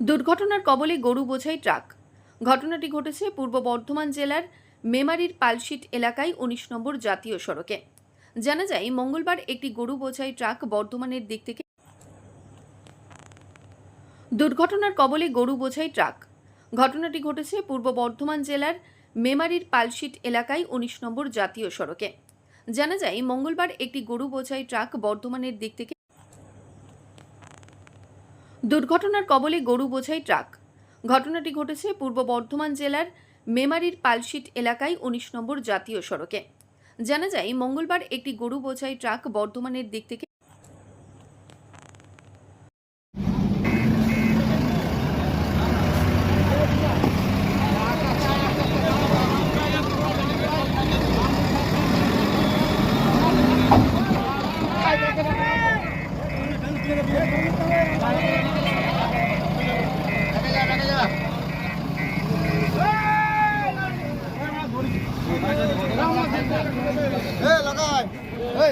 দুর্ঘটনার কবলে গরু বোঝাই ট্রাক। ঘটনাটি ঘটেছে পূর্ব বর্ধমান জেলার মেমারির পালশিট এলাকায় উনিশ নম্বর জাতীয় সড়কে। জানা যায়, মঙ্গলবার একটি গরু বোঝাই ট্রাক বর্ধমানের দিক থেকে দুর্ঘটনার কবলে গরু বোঝাই ট্রাক। ঘটনাটি ঘটেছে পূর্ব বর্ধমান জেলার মেমারির পালশিট এলাকায় উনিশ নম্বর জাতীয় সড়কে। জানা যায়, মঙ্গলবার একটি গরু বোঝাই ট্রাক বর্ধমানের দিক থেকে দুর্ঘটনার কবলে গরু বোঝাই ট্রাক। ঘটনাটি ঘটেছে পূর্ব বর্ধমান জেলার মেমারির পালশিট এলাকায় উনিশ নম্বর জাতীয় সড়কে। জানা যায়, মঙ্গলবার একটি গরু বোঝাই ট্রাক বর্ধমানের দিক থেকে এ